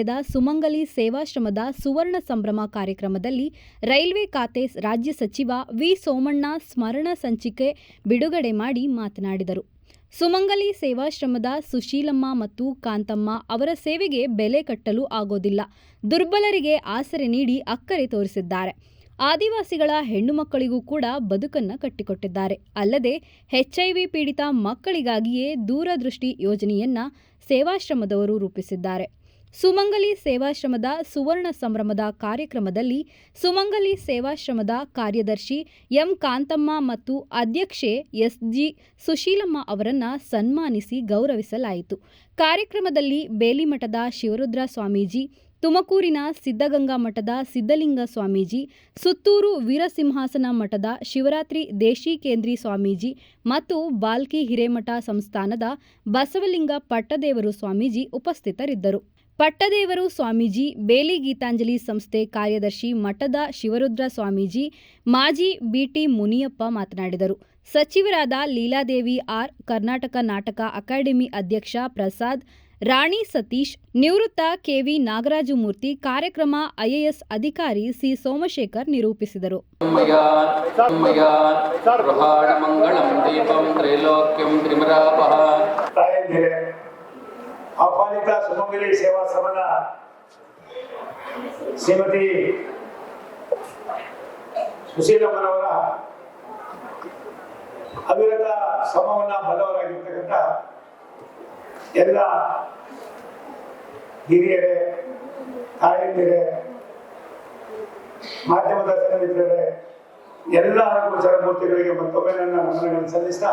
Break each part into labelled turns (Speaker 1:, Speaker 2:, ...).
Speaker 1: ನಡೆದ ಸುಮಂಗಲಿ ಸೇವಾಶ್ರಮದ ಸುವರ್ಣ ಸಂಭ್ರಮ ಕಾರ್ಯಕ್ರಮದಲ್ಲಿ ರೈಲ್ವೆ ಖಾತೆ ರಾಜ್ಯ ಸಚಿವ ವಿ ಸೋಮಣ್ಣ ಸ್ಮರಣ ಸಂಚಿಕೆ ಬಿಡುಗಡೆ ಮಾಡಿ ಮಾತನಾಡಿದರು. ಸುಮಂಗಲಿ ಸೇವಾಶ್ರಮದ ಸುಶೀಲಮ್ಮ ಮತ್ತು ಕಾಂತಮ್ಮ ಅವರ ಸೇವೆಗೆ ಬೆಲೆ ಕಟ್ಟಲು ಆಗೋದಿಲ್ಲ. ದುರ್ಬಲರಿಗೆ ಆಸರೆ ನೀಡಿ ಅಕ್ಕರೆ ತೋರಿಸಿದ್ದಾರೆ. ಆದಿವಾಸಿಗಳ ಹೆಣ್ಣು ಮಕ್ಕಳಿಗೂ ಕೂಡ ಬದುಕನ್ನು ಕಟ್ಟಿಕೊಟ್ಟಿದ್ದಾರೆ. ಅಲ್ಲದೆ ಎಚ್ಐವಿ ಪೀಡಿತ ಮಕ್ಕಳಿಗಾಗಿಯೇ ದೂರದೃಷ್ಟಿ ಯೋಜನೆಯನ್ನ ಸೇವಾಶ್ರಮದವರು ರೂಪಿಸಿದ್ದಾರೆ. ಸುಮಂಗಲಿ ಸೇವಾಶ್ರಮದ ಸುವರ್ಣ ಸಂಭ್ರಮದ ಕಾರ್ಯಕ್ರಮದಲ್ಲಿ ಸುಮಂಗಲಿ ಸೇವಾಶ್ರಮದ ಕಾರ್ಯದರ್ಶಿ ಎಂ ಕಾಂತಮ್ಮ ಮತ್ತು ಅಧ್ಯಕ್ಷೆ ಎಸ್ಜಿ ಸುಶೀಲಮ್ಮ ಅವರನ್ನು ಸನ್ಮಾನಿಸಿ ಗೌರವಿಸಲಾಯಿತು. ಕಾರ್ಯಕ್ರಮದಲ್ಲಿ ಬೇಲಿಮಠದ ಶಿವರುದ್ರ ಸ್ವಾಮೀಜಿ, ತುಮಕೂರಿನ ಸಿದ್ಧಗಂಗಾ ಮಠದ ಸಿದ್ಧಲಿಂಗ ಸ್ವಾಮೀಜಿ, ಸುತ್ತೂರು ವೀರಸಿಂಹಾಸನ ಮಠದ ಶಿವರಾತ್ರಿ ದೇಶಿಕೇಂದ್ರಿ ಸ್ವಾಮೀಜಿ ಮತ್ತು ಬಾಲ್ಕಿ ಹಿರೇಮಠ ಸಂಸ್ಥಾನದ ಬಸವಲಿಂಗ ಪಟ್ಟದೇವರು ಸ್ವಾಮೀಜಿ ಉಪಸ್ಥಿತರಿದ್ದರು. ಪಟ್ಟದೇವರು ಸ್ವಾಮೀಜಿ ಬೇಲಿ ಗೀತಾಂಜಲಿ ಸಂಸ್ಥೆ ಕಾರ್ಯದರ್ಶಿ ಮಠದ ಶಿವರುದ್ರ ಸ್ವಾಮೀಜಿ ಮಾಜಿ ಬಿಟಿ ಮುನಿಯಪ್ಪ ಮಾತನಾಡಿದರು ಸಚಿವರಾದ ಲೀಲಾದೇವಿ ಆರ್ ಕರ್ನಾಟಕ ನಾಟಕ ಅಕಾಡೆಮಿ ಅಧ್ಯಕ್ಷ ಪ್ರಸಾದ್ ರಾಣಿ ಸತೀಶ್ ನಿವೃತ್ತ ಕೆವಿ ನಾಗರಾಜಮೂರ್ತಿ ಕಾರ್ಯಕ್ರಮ ಐಎಎಸ್ ಅಧಿಕಾರಿ ಸಿ ಸೋಮಶೇಖರ್ ನಿರೂಪಿಸಿದರು
Speaker 2: ಆಹ್ವಾನಿತ ಸುಮಂಗಲಿ ಸೇವಾ ಸಮಾನ ಶ್ರೀಮತಿ ಸುಶೀಲಮ್ಮನವರ ಅವಿರತ ಶ್ರಮವನ್ನ ಬಲವರಾಗಿರ್ತಕ್ಕಂಥ ಎಲ್ಲ ಹಿರಿಯರೇ, ತಾಯಂದಿರೇ, ಮಾಧ್ಯಮದ ಸ್ನೇಹಿತರೇ ಎಲ್ಲ ಗೋಚರ ಮೂರ್ತಿಗಳಿಗೆ ಮತ್ತೊಮ್ಮೆ ನನ್ನ ನಮನಗಳನ್ನು ಸಲ್ಲಿಸ್ತಾ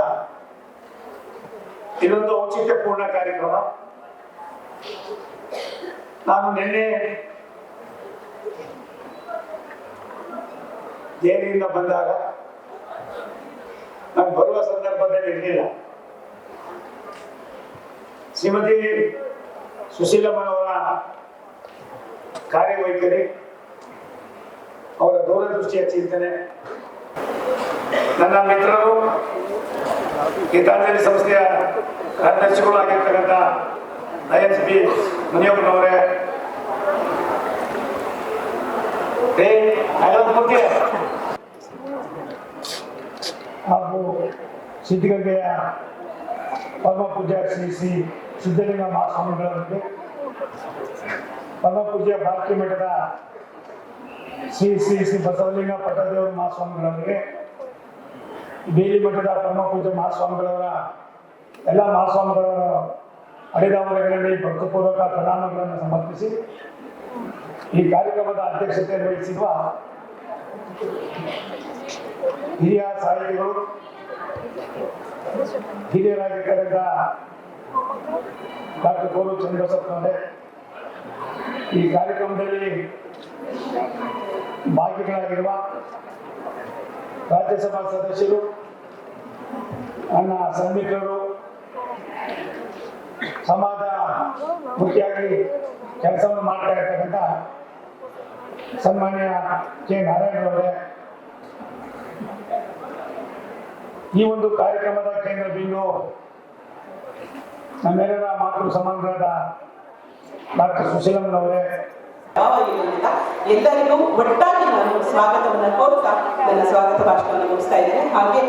Speaker 2: ಇದೊಂದು ಔಚಿತ್ಯಪೂರ್ಣ ಕಾರ್ಯಕ್ರಮ. ನಾನು ನಿನ್ನೆ ಜೈಲಿನಿಂದ ಬಂದಾಗ ನಾನು ಬರುವ ಸಂದರ್ಭದಲ್ಲಿ ಇರಲಿಲ್ಲ. ಶ್ರೀಮತಿ ಸುಶೀಲಮ್ಮನವರ ಕಾರ್ಯವೈಖರಿ, ಅವರ ದೂರದೃಷ್ಟಿಯ ಚಿಂತನೆ, ನನ್ನ ಮಿತ್ರರು ಗೀತಾಂಜಲಿ ಸಂಸ್ಥೆಯ ಕಾರ್ಯದರ್ಶಿಗಳು ಆಗಿರ್ತಕ್ಕಂಥ ಬಿ ಮುನಿಯಪ್ಪನವರೇ. ಹಾಗೂ ಸಿದ್ಧಗಂಗೆಯ ಪೂಜ್ಯ ಶ್ರೀ ಶ್ರೀ ಸಿದ್ಧಲಿಂಗ ಮಹಾಸ್ವಾಮಿಗಳವರಿಗೆ ಪರಮ ಪೂಜ್ಯ ಭಾರತೀಯ ಮಠದ ಶ್ರೀ ಶ್ರೀ ಶ್ರೀ ಬಸವಲಿಂಗ ಪಟ್ಟದೇವರ ಮಹಾಸ್ವಾಮಿಗಳವರಿಗೆ, ಬೇಲಿ ಮಠದ ಪರಮ ಪೂಜ್ಯ ಮಹಾಸ್ವಾಮಿಗಳವರ ಎಲ್ಲ ಮಹಾಸ್ವಾಮಿಗಳವರ ಅಡಿದಾವಣೆಗಳಲ್ಲಿ ಭಕ್ತಪೂರ್ವಕ ಪ್ರಣಾಮಗಳನ್ನು ಸಮರ್ಪಿಸಿ ಈ ಕಾರ್ಯಕ್ರಮದ ಅಧ್ಯಕ್ಷತೆ ವಹಿಸಿರುವ ಹಿರಿಯ ಸಾಹಿತಿಗಳು, ಹಿರಿಯರಾಗಿರ್ತಕ್ಕಂಥ ಡಾಕ್ಟರ್ ಗೋರು ಚಂದ್ರಬಸಪ್ಪನವರೇ ಈ ಕಾರ್ಯಕ್ರಮದಲ್ಲಿ ಭಾಗಿಗಳಾಗಿರುವ ರಾಜ್ಯಸಭಾ ಸದಸ್ಯರು ನನ್ನ ಸನ್ಮಿತ್ರರು ಸಮಾಜ ಮುಖ್ಯವಾಗಿ ಕೆಲಸವನ್ನು ಮಾಡ್ತಾ ಇರ್ತಕ್ಕಂಥ ಸನ್ಮಾನ್ಯ ಕೆ. ನಾರಾಯಣರವರೇ ಈ ಒಂದು ಕಾರ್ಯಕ್ರಮದ ಕೇಂದ್ರ ಬಿಂದು ನಮ್ಮೆಲ್ಲರ ಮಾತೃ ಸಮಾನರಾದ ಡಾಕ್ಟರ್ ಸುಶೀಲಮ್ಮನವರೇ
Speaker 3: ಎಲ್ಲರಿಗೂ ಒಟ್ಟಾಗಿ ನಾನು ಸ್ವಾಗತವನ್ನು ಕೋರ್ತಾ, ನನ್ನ ಸ್ವಾಗತ ಭಾಷಣವನ್ನು ಮುಗಿಸ್ತಾ ಇದ್ದೇನೆ. ಹಾಗೆ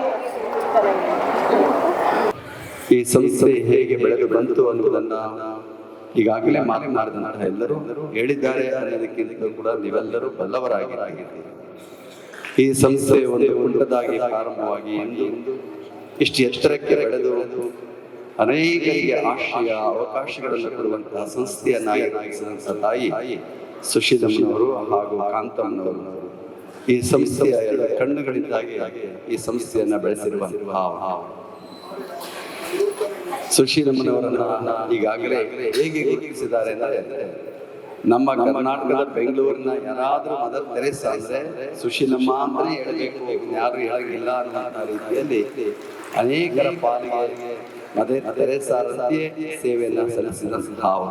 Speaker 4: ಈ ಸಂಸ್ಥೆ ಹೇಗೆ ಬೆಳೆದು ಬಂತು ಅನ್ನುವುದನ್ನ ಈಗಾಗಲೇ ಮಾತನಾಡಿದಂತಹ ಎಲ್ಲರೂ ಹೇಳಿದ್ದಾರೆ ಅನ್ನೋದಕ್ಕಿಂತ ಕೂಡ ನೀವೆಲ್ಲರೂ ಬಲ್ಲವರಾಗಿದ್ದೀರಿ. ಈ ಸಂಸ್ಥೆ ಒಂದು ಪುಟ್ಟದಾಗಿ ಪ್ರಾರಂಭವಾಗಿ ಇಂದು ಇಷ್ಟು ಎತ್ತರಕ್ಕೆ ಬೆಳೆದು ಅನೇಕರಿಗೆ ಆಶಯ ಅವಕಾಶಗಳನ್ನು ಕೊಡುವಂತಹ ಸಂಸ್ಥೆಯ ನಾಯಕನಾಗಿಸಿದಂತಹ ತಾಯಿ ಸುಶೀಲಮ್ಮನವರು ಹಾಗೂ ಕಾಂತಮ್ಮನವರು ಈ ಸಂಸ್ಥೆಯ ಎಲ್ಲ ಕಣ್ಣುಗಳಿಂದಾಗಿ ಈ ಸಂಸ್ಥೆಯನ್ನ ಬೆಳೆಸಿರುವಂತಹ ಸುಶೀಲಮ್ಮನವರನ್ನ ಈಗಾಗಲೇ ಹೇಗೆ ಗುರುತಿಸಿದ್ದಾರೆ ಅಂದರೆ ನಮ್ಮ ಕರ್ನಾಟಕದ ಬೆಂಗಳೂರಿನ ಯಾರಾದರೂ ಮದ ತೆರೆ ಅಂದರೆ ಸುಶೀಲಮ್ಮ ಅಂತಲೇ ಹೇಳಬೇಕು ಯಾರು ಹೇಳಿಲ್ಲ ಅನ್ನೋ ರೀತಿಯಲ್ಲಿ ಅನೇಕರ ಪಾಲಿಗೆ ಮದರ್ ತೆರೆಸಾರಂತೆಯೇ ಸೇವೆಯನ್ನು ಸಲ್ಲಿಸಿದ ಹಾವ